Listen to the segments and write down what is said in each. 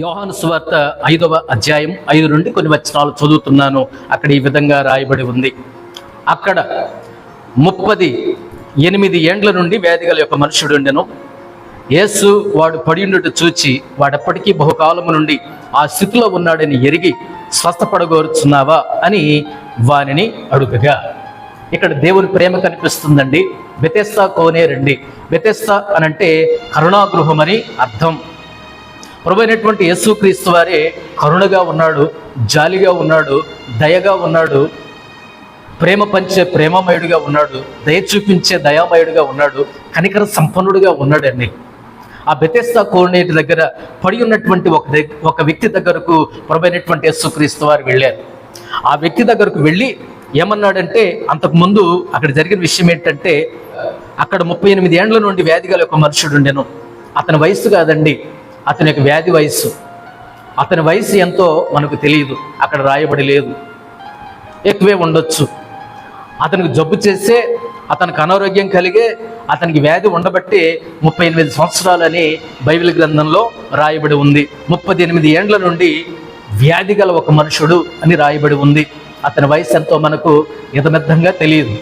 యోహాను స్వార్త ఐదవ అధ్యాయం ఐదు నుండి కొన్ని వచనాలు చదువుతున్నాను. అక్కడ ఈ విధంగా రాయబడి ఉంది. అక్కడ ముప్పది ఎనిమిది ఏండ్ల నుండి వ్యాధిగల యొక్క మనుషుడు ఉండెను. యేసు వాడు పడియుండుట చూచి వాడెప్పటికీ బహుకాలము నుండి ఆ స్థితిలో ఉన్నాడని ఎరిగి స్వస్థపడగోరుచున్నావా అని వానిని అడుగగా. ఇక్కడ దేవుని ప్రేమ కనిపిస్తుందండి. బెతెస్తా కోనే రండి. బెతెస్తా అనంటే కరుణాగృహం అని అర్థం. ప్రభువైనటువంటి యేసుక్రీస్తు వారే కరుణగా ఉన్నాడు జాలిగా ఉన్నాడు దయగా ఉన్నాడు ప్రేమ పంచే ప్రేమమయుడిగా ఉన్నాడు దయ చూపించే దయామయుడిగా ఉన్నాడు కనికర సంపన్నుడిగా ఉన్నాడండి. ఆ బెతెస్తా కోనేటి దగ్గర పడి ఉన్నటువంటి ఒక ఒక వ్యక్తి దగ్గరకు ప్రభైనటువంటి యేసుక్రీస్తు వారు వెళ్ళారు. ఆ వ్యక్తి దగ్గరకు వెళ్ళి ఏమన్నాడంటే అంతకుముందు అక్కడ జరిగిన విషయం ఏంటంటే అక్కడ ముప్పై ఎనిమిది ఏండ్ల నుండి వ్యాధి గల ఒక మనుషుడు ఉండెను అతని వయస్సు కాదండి అతని యొక్క వ్యాధి వయస్సు. అతని వయసు ఎంతో మనకు తెలియదు. అక్కడ రాయబడి లేదు. ఎక్కువే ఉండొచ్చు. అతనికి జబ్బు చేస్తే అతనికి అనారోగ్యం కలిగే అతనికి వ్యాధి ఉండబట్టి ముప్పై ఎనిమిది సంవత్సరాలని బైబిల్ గ్రంథంలో రాయబడి ఉంది. ముప్పది ఎనిమిది ఏండ్ల నుండి వ్యాధి గల ఒక మనుషుడు అని రాయబడి ఉంది. అతని వయసు ఎంతో మనకు యథమెద్ధంగా తెలియదు.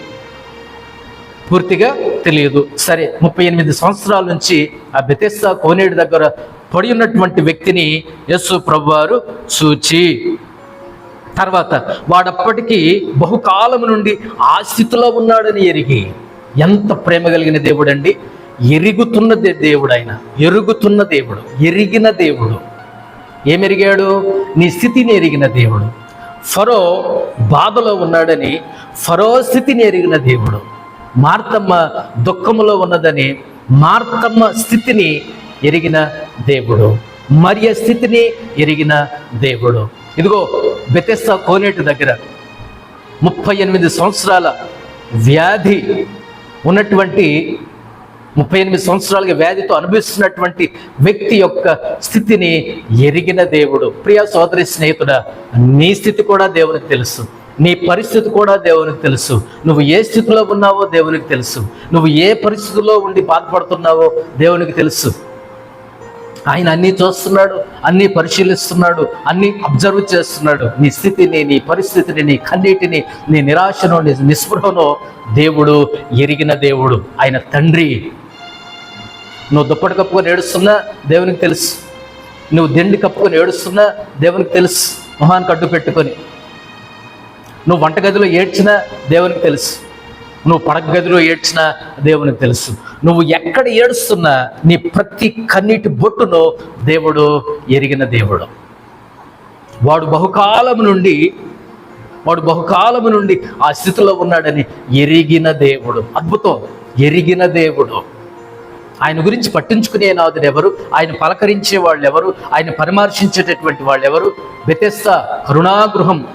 పూర్తిగా తెలియదు. సరే ముప్పై ఎనిమిది సంవత్సరాల నుంచి ఆ బెతెస్తా కోనేడు దగ్గర పడి ఉన్నటువంటి వ్యక్తిని యస్సు ప్రభువారు చూచి తర్వాత వాడప్పటికీ బహుకాలం నుండి ఆ స్థితిలో ఉన్నాడని ఎరిగి ఎంత ప్రేమ కలిగిన దేవుడు అండి ఎరుగుతున్న దేవుడు ఆయన ఎరుగుతున్న దేవుడు ఎరిగిన దేవుడు. ఏమెరిగాడు? నీ స్థితిని ఎరిగిన దేవుడు. ఫరో బాధలో ఉన్నాడని ఫరో స్థితిని ఎరిగిన దేవుడు. మార్తమ్మ దుఃఖములో ఉన్నదని మార్తమ్మ స్థితిని ఎరిగిన దేవుడు. మరియ స్థితిని ఎరిగిన దేవుడు. ఇదిగో బెతెస్తా కోనేటి దగ్గర ముప్పై ఎనిమిది సంవత్సరాల వ్యాధి ఉన్నటువంటి ముప్పై ఎనిమిది సంవత్సరాలుగా వ్యాధితో అనుభవిస్తున్నటువంటి వ్యక్తి యొక్క స్థితిని ఎరిగిన దేవుడు. ప్రియ సోదరి స్నేహితుడ నీ స్థితి కూడా దేవునికి తెలుసు. నీ పరిస్థితి కూడా దేవునికి తెలుసు. నువ్వు ఏ స్థితిలో ఉన్నావో దేవునికి తెలుసు. నువ్వు ఏ పరిస్థితిలో ఉండి బాధపడుతున్నావో దేవునికి తెలుసు. ఆయన అన్నీ చూస్తున్నాడు అన్నీ పరిశీలిస్తున్నాడు అన్నీ అబ్జర్వ్ చేస్తున్నాడు. నీ స్థితిని నీ పరిస్థితిని నీ కన్నీటిని నీ నిరాశను నీ నిస్పృహను దేవుడు ఎరిగిన దేవుడు ఆయన తండ్రి. నువ్వు దుప్పటి కప్పుకొని ఏడుస్తున్నా దేవునికి తెలుసు. నువ్వు దిండి కప్పుకొని ఏడుస్తున్నా దేవునికి తెలుసు. మొహానికి అడ్డు పెట్టుకొని. నువ్వు వంటగదిలో ఏడ్చినా దేవునికి తెలుసు. నువ్వు పడగదిలో ఏడ్చినా దేవునికి తెలుసు. నువ్వు ఎక్కడ ఏడుస్తున్నా నీ ప్రతి కన్నీటి బొట్టును దేవుడు ఎరిగిన దేవుడు. వాడు బహుకాలము నుండి వాడు బహుకాలము నుండి ఆ స్థితిలో ఉన్నాడని ఎరిగిన దేవుడు. అద్భుతం. ఎరిగిన దేవుడు. ఆయన గురించి పట్టించుకునే నాదుడు ఎవరు? ఆయన పలకరించే వాళ్ళు ఎవరు ఆయన పరిమర్శించేటటువంటి వాళ్ళు ఎవరు బెతెస్త కరుణాగృహం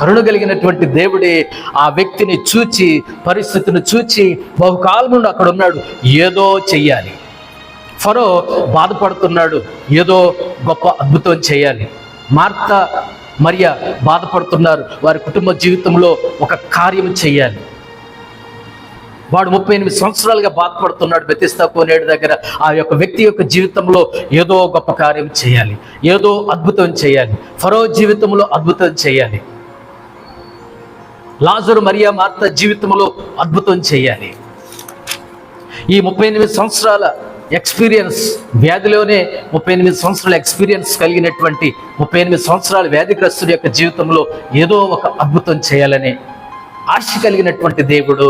కరుణ కలిగినటువంటి దేవుడే ఆ వ్యక్తిని చూచి పరిస్థితిని చూచి బహుకాలం నుండి అక్కడ ఉన్నాడు. ఏదో చెయ్యాలి. ఫరో బాధపడుతున్నాడు. ఏదో గొప్ప అద్భుతం చేయాలి మార్త మరియ బాధపడుతున్నారు. వారి కుటుంబ జీవితంలో ఒక కార్యం చేయాలి వాడు ముప్పై ఎనిమిది సంవత్సరాలుగా బాధపడుతున్నాడు. బెతిస్తా కోనేడు దగ్గర ఆ యొక్క వ్యక్తి యొక్క జీవితంలో ఏదో గొప్ప కార్యం చేయాలి ఏదో అద్భుతం చేయాలి ఫరో జీవితంలో అద్భుతం చేయాలి లాజరు మరియా మార్త జీవితంలో అద్భుతం చేయాలి. ఈ ముప్పై ఎనిమిది సంవత్సరాల ఎక్స్పీరియన్స్ వ్యాధిలోనే ముప్పై ఎనిమిది సంవత్సరాల ఎక్స్పీరియన్స్ కలిగినటువంటి ముప్పై ఎనిమిది సంవత్సరాల వ్యాధిగ్రస్తుడి యొక్క జీవితంలో ఏదో ఒక అద్భుతం చేయాలని ఆశ కలిగినటువంటి దేవుడు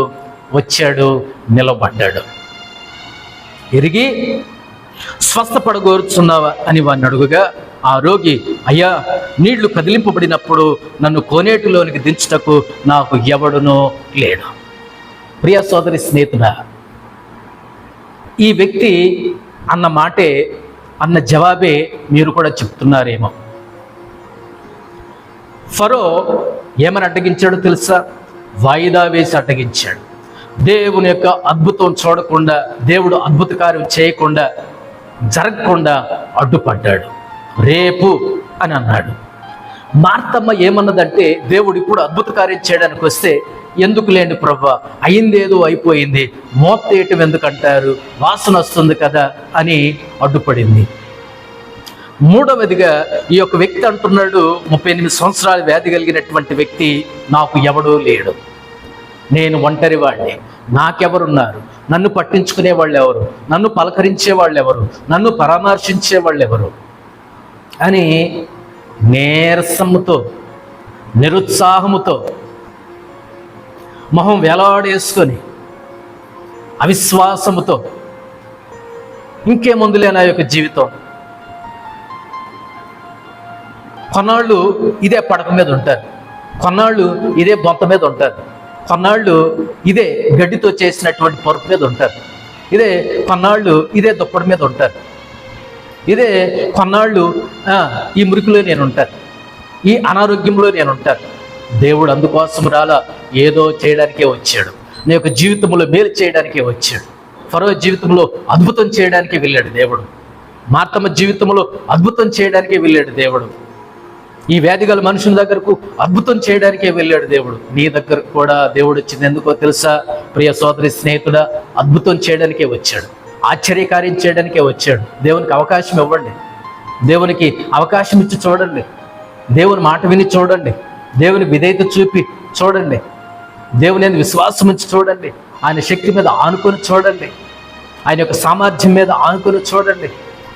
వచ్చాడు నిలబడ్డాడు. ఎరిగి స్వస్థపడగోరుచున్నావా అని వాడిని అడుగుగా ఆ రోగి అయ్యా నీళ్ళు కదిలింపబడినప్పుడు నన్ను కోనేటిలోనికి దించుటకు నాకు ఎవడునో లేడు. ప్రియ సోదరి స్నేహితుడా ఈ వ్యక్తి అన్న మాటే అన్న జవాబే మీరు కూడా చెప్తున్నారేమో. ఫరో ఏమని అడ్డగించాడో తెలుసా? వాయిదా వేసి అడ్డగించాడు. దేవుని యొక్క అద్భుతం చూడకుండా దేవుడు అద్భుత కార్యం చేయకుండా జరగకుండా అడ్డుపడ్డాడు. రేపు అని అన్నాడు. మార్తమ్మ ఏమన్నదంటే దేవుడు ఇప్పుడు అద్భుత కార్యం చేయడానికి వస్తే ఎందుకు లేండి ప్రభా? అయిందేదో అయిపోయింది. మోపేయటం ఎందుకంటారు? వాసన వస్తుంది కదా అని అడ్డుపడింది. మూడవదిగా ఈ యొక్క వ్యక్తి అంటున్నాడు ముప్పై ఎనిమిది సంవత్సరాల వ్యాధి కలిగినటువంటి వ్యక్తి నాకు ఎవడూ లేడు. నేను ఒంటరి వాడిని. నాకెవరున్నారు? నన్ను పట్టించుకునే వాళ్ళు ఎవరు నన్ను పలకరించే వాళ్ళు ఎవరు నన్ను పరామర్శించే వాళ్ళు ఎవరు అని నీరసముతో నిరుత్సాహముతో మొహం వేలాడేసుకొని అవిశ్వాసముతో ఇంకేముందులే నా యొక్క జీవితం. కొన్నాళ్ళు ఇదే పడక మీద ఉంటారు. కొన్నాళ్ళు ఇదే బొంత మీద ఉంటారు. కొన్నాళ్ళు ఇదే గడ్డితో చేసినటువంటి పరుపు మీద ఉంటారు. ఇదే కొన్నాళ్ళు ఇదే దుప్పటి మీద ఉంటారు. ఇదే కొన్నాళ్ళు ఈ మురికిలో నేను ఉంటాను ఈ అనారోగ్యంలో నేను ఉంటాను దేవుడు అందుకోసం రాలా ఏదో చేయడానికే వచ్చాడు. నీ యొక్క జీవితంలో మేలు చేయడానికే వచ్చాడు. ఫరో జీవితంలో అద్భుతం చేయడానికే వెళ్ళాడు దేవుడు. మార్తమ్మ జీవితంలో అద్భుతం చేయడానికే వెళ్ళాడు దేవుడు. ఈ వ్యాధి గల మనుషుల దగ్గరకు అద్భుతం చేయడానికే వెళ్ళాడు దేవుడు. నీ దగ్గరకు కూడా దేవుడు వచ్చింది. ఎందుకో తెలుసా? ప్రియ సోదరి స్నేహితుడా అద్భుతం చేయడానికే వచ్చాడు. ఆశ్చర్యకార్యం చేయడానికే వచ్చాడు. దేవునికి అవకాశం ఇవ్వండి. దేవునికి అవకాశం ఇచ్చి చూడండి. దేవుని మాట విని చూడండి. దేవుని విధేయత చూపి చూడండి. దేవుని విశ్వాసం ఇచ్చి చూడండి. ఆయన శక్తి మీద ఆనుకొని చూడండి. ఆయన యొక్క సామర్థ్యం మీద ఆనుకొని చూడండి.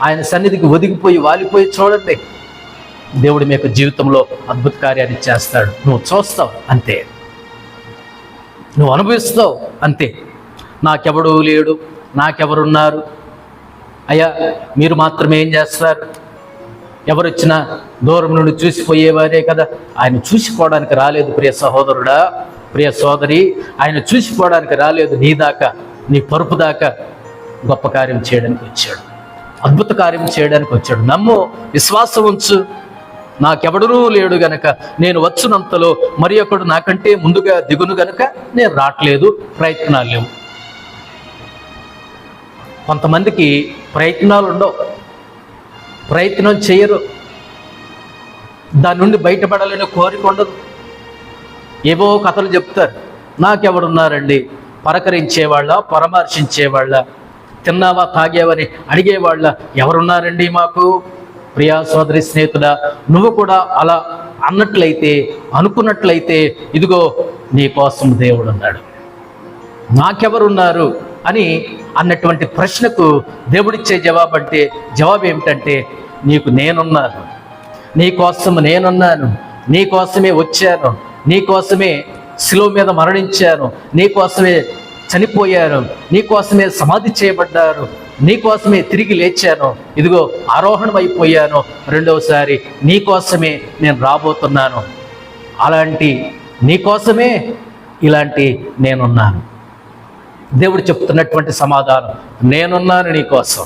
ఆయన సన్నిధికి ఒదిగిపోయి వాలిపోయి చూడండి. దేవుడు మీ యొక్క జీవితంలో అద్భుత కార్యాన్ని చేస్తాడు. నువ్వు చూస్తావు అంతే. నువ్వు అనుభవిస్తావు అంతే. నాకెవడు లేడు. నాకెవరున్నారు? అయ్యా మీరు మాత్రమే ఏం చేస్తారు? ఎవరు వచ్చినా దూరం నుండి చూసిపోయేవారే కదా. ఆయన చూసిపోవడానికి రాలేదు ప్రియ సహోదరుడా. ప్రియ సోదరి ఆయన చూసిపోవడానికి రాలేదు. నీ దాకా నీ పరుపు దాకా గొప్ప కార్యం చేయడానికి వచ్చాడు. అద్భుత కార్యం చేయడానికి వచ్చాడు. నమ్ము విశ్వాసం ఉంచు. నాకెవడనూ లేడు గనక. నేను వచ్చినంతలో మరి ఒకడు నాకంటే ముందుగా దిగును గనక నేను రావట్లేదు ప్రయత్నాలు లేవు. కొంతమందికి ప్రయత్నాలు ఉండవు. ప్రయత్నం చేయరు. దాని నుండి బయటపడాలని కోరిక ఉండదు. ఏవో కథలు చెప్తారు. నాకెవడున్నారండి? పరకరించేవాళ్ళ పరామర్శించేవాళ్ళ? తిన్నావా? తాగేవని అడిగేవాళ్ళ? ఎవరున్నారండి మాకు? ప్రియా సోదరి స్నేహితుడా నువ్వు కూడా అలా అన్నట్లయితే అనుకున్నట్లయితే ఇదిగో నీ కోసం దేవుడు ఉన్నాడు నాకెవరున్నారు? అని అన్నటువంటి ప్రశ్నకు దేవుడిచ్చే జవాబు అంటే జవాబు ఏమిటంటే నీకు నేనున్నాను. నీ కోసం నేనున్నాను. నీ కోసమే వచ్చాను. నీ కోసమే శిలువ మీద మరణించాను. నీ కోసమే చనిపోయాను. నీ కోసమే సమాధి చేయబడ్డారు నీ కోసమే తిరిగి లేచాను. ఇదిగో ఆరోహణం అయిపోయాను రెండవసారి నీ కోసమే నేను రాబోతున్నాను. అలాంటి నీ కోసమే ఇలాంటి నేనున్నాను. దేవుడు చెప్తున్నటువంటి సమాధానం నేనున్నాను నీ కోసం.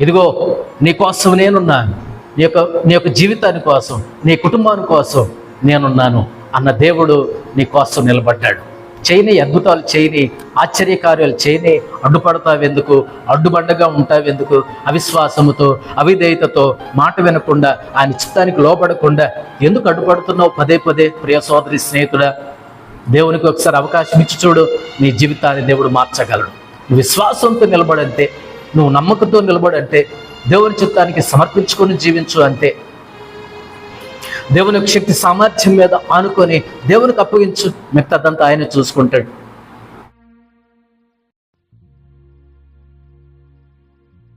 ఇదిగో నీ కోసం నేనున్నాను. నీ యొక్క నీ యొక్క జీవితాని కోసం నీ కుటుంబాని కోసం నేనున్నాను అన్న దేవుడు నీ కోసం నిలబడ్డాడు. చేయని అద్భుతాలు చేయని ఆశ్చర్యకార్యాలు చేయని అడ్డుపడతావెందుకు అడ్డుబండగా ఉంటావెందుకు అవిశ్వాసముతో అవిధేయతతో మాట వినకుండా ఆయన చిత్తానికి లోపడకుండా ఎందుకు అడ్డుపడుతున్నావు? పదే పదే ప్రియ సోదరి స్నేహితుడా దేవునికి ఒకసారి అవకాశం ఇచ్చి చూడు నీ జీవితాన్ని దేవుడు మార్చగలడు. నువ్వు విశ్వాసంతో నిలబడంతే నువ్వు నమ్మకంతో నిలబడంతే దేవుని చిత్తానికి సమర్పించుకొని జీవించు అంతే. దేవుని యొక్క శక్తి సామర్థ్యం మీద ఆనుకొని దేవునికి అప్పగించు మిగతాదంతా ఆయన చూసుకుంటాడు.